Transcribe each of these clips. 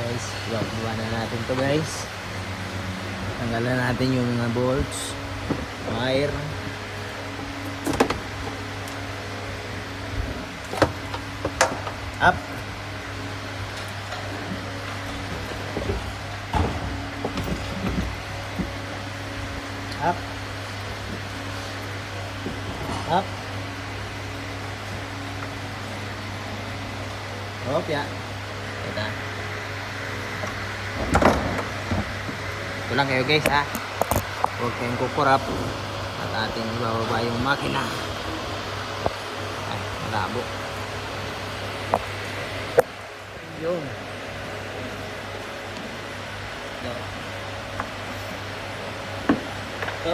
guys. Buwa na natin to guys. Tanggalan natin yung mga bolts. Wire. Up. Up. Up. Hop ya. Kita. Ito lang kayo guys ha. Huwag kayong kukurap. At ating ibababa yung makina. Ay, malabo. Yun. Yo. Ito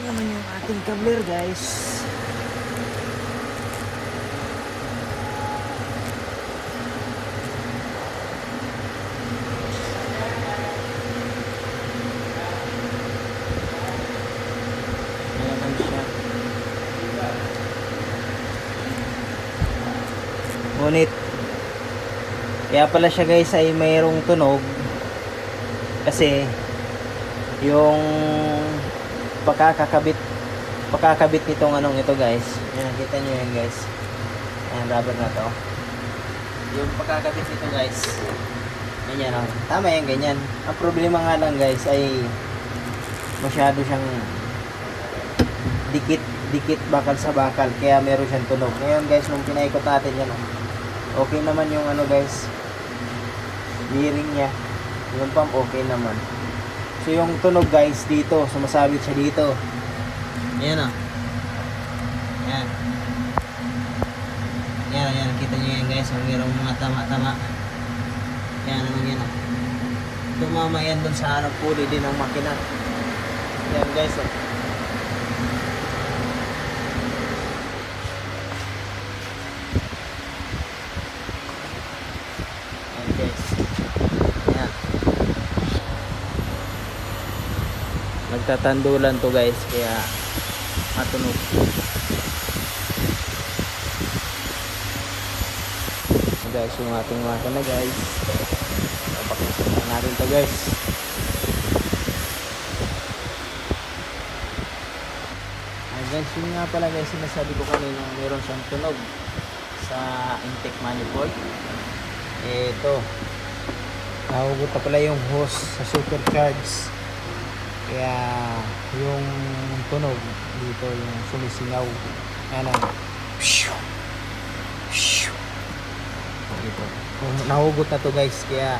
Ito naman yung ating kabler guys. Ngunit, kaya pala siya guys ay mayroong tunog kasi yung pagkakakabit pagkakabit nitong anong ito guys. Yan nakita nyo yan guys. Ayan rubber na to. Yung pagkakabit nito guys. Ganyan oh. tama yan ganyan. Ang problema nga lang guys ay masyado siyang dikit dikit bakal sa bakal. Kaya meron siyang tunog. Ngayon guys nung pinaikot natin yan oh, okay naman yung ano guys bearing niya. Yung pump okay naman so yung tunog guys dito sumasabit siya dito. Yan oh. Yan yan yan kita nyo yan guys ang mayroong mga tama tama yan ano yan oh. Tumama yan dun sa ano pulley din ng makina. Yan guys oh Ayan guys. Ayan. Nagtatandulan to guys kaya matunog. Guys yung ating makina guys. Papakita natin to guys. Ayan guys, yun nga pala guys sinasabi ko kanina meron siyang tunog sa intake manifold. Ito. Nahugot pa pala yung hose sa supercharge. Kaya yung tunog dito yung sumisingaw. Ayan ang Ito nahugot na to guys. Kaya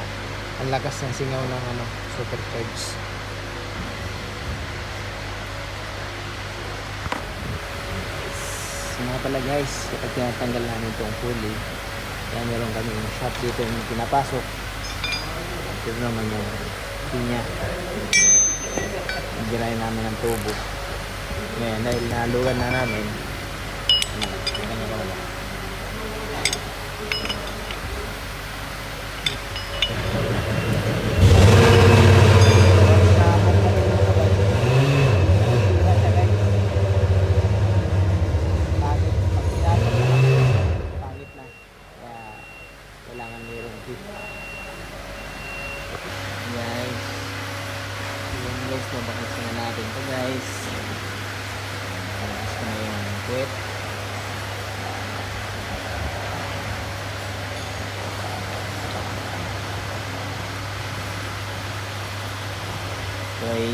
ang lakas ng singaw ng ano supercharge So mga pala guys kapag tinatanggal namin itong pulley kaya meron kami yung shop dito yung pinapasok. Ito naman yung pinya Nagirahin namin ng tubo. Ngayon dahil nalugan na namin ano, tingnan nyo talaga. Pangit na. Kaya kailangan mayroong tip. Guys. Yun guys, mabakit na natin to guys. Tapos So ay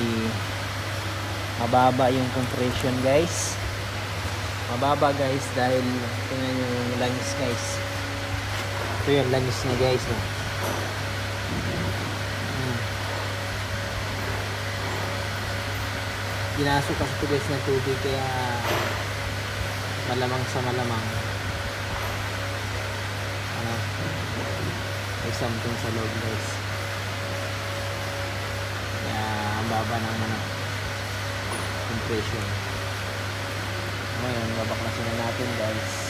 mababa yung compression guys mababa guys dahil tingnan yung langis guys ito yung langis niya guys no? Hmm. ginasok kasi ito guys ng tubig kaya malamang sa malamang. Ano? May something sa loob guys. Kaya ang baba ng ano compression ngayon, babaklasin na natin guys.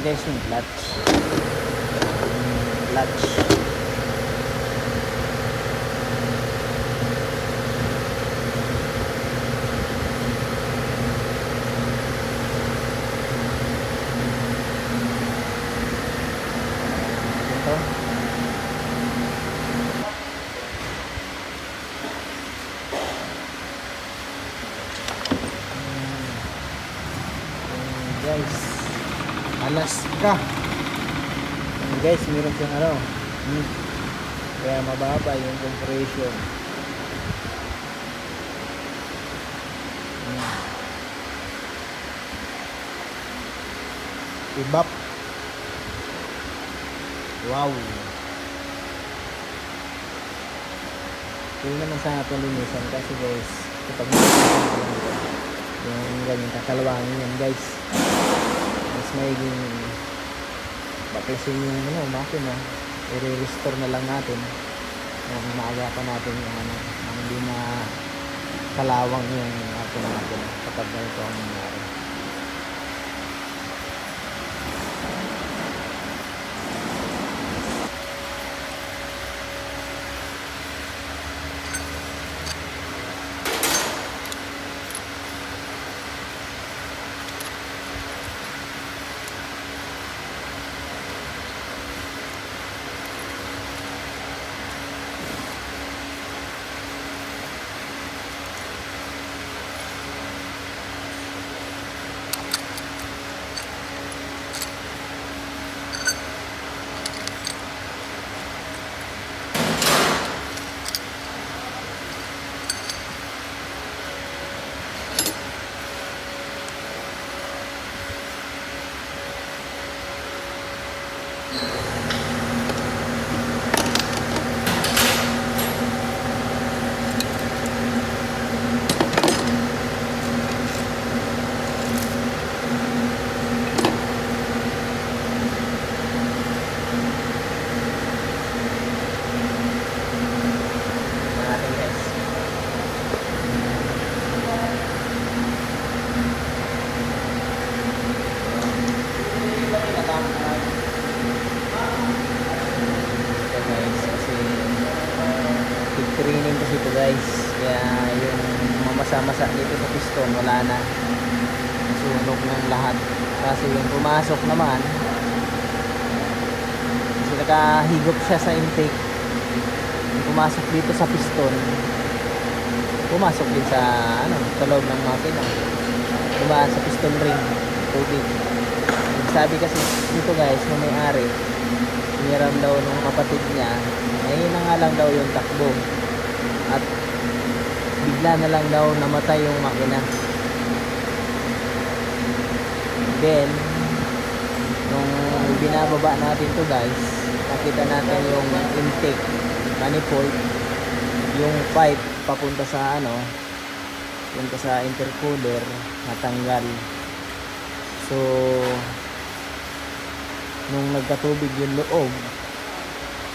Guys yung clutch. Clutch. Ito. Ayan, guys Alaska Ayan, guys meron siyang ano hmm. kaya mababa yung compression Hmm. ibap wow Hindi naman sana ito linisan kasi guys kapag yung ganyan kakalawangin yan guys mas maiging baklasin yung ano, makina. I-restore na lang natin. Yung maagapan natin yung ano hindi na kalawang yung atin natin kapag ganito ang nangyari lahat. Kasi yung pumasok naman, kasi nakahigop siya sa intake. Yung pumasok dito sa piston, pumasok din sa ano, sa loob ng makina. Dumaan sa piston ring, tubig. Sabi kasi dito guys, nung may-ari, hiniram daw nung kapatid niya, ay na nga lang daw yung takbo. At bigla na lang daw namatay yung makina. Then, nung binababa natin to guys, nakita natin yung intake manifold, yung pipe papunta sa ano, punta sa intercooler, natanggal. So, nung nagkatubig yung loob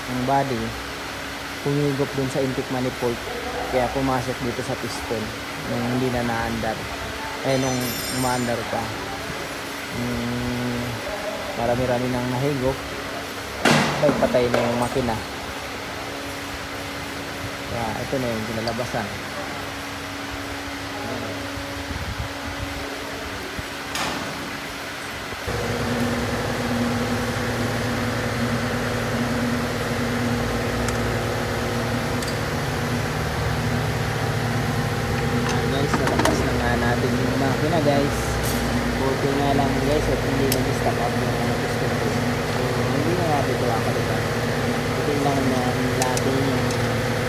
ng body, humigop dun sa intake manifold, kaya pumasok dito sa piston nung hindi na naandar. Eh, nung umaandar pa. Mm, marami-rami nang nahigop. Ay, patay na yung makina. Kaya ito na yung kinalabasan. Ah, guys, nalabas na nga natin yung makina guys. Buti nga lang guys at hindi nag-stop up yung mga gusto ko. So, hindi na natin ito kakalitan. Buti lang na natin yung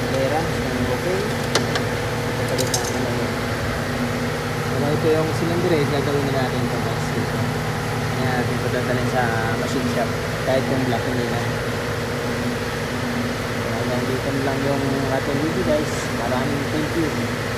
clearance ng okay. Kapalitan ko na yun. So, ito yung cylinderize, gagawin na natin ito guys. Dito. Yan natin ito dadalhin sa machine shop. Kahit yung black hindi na. Hanggang dito na lang yung ating video guys. Maraming thank you.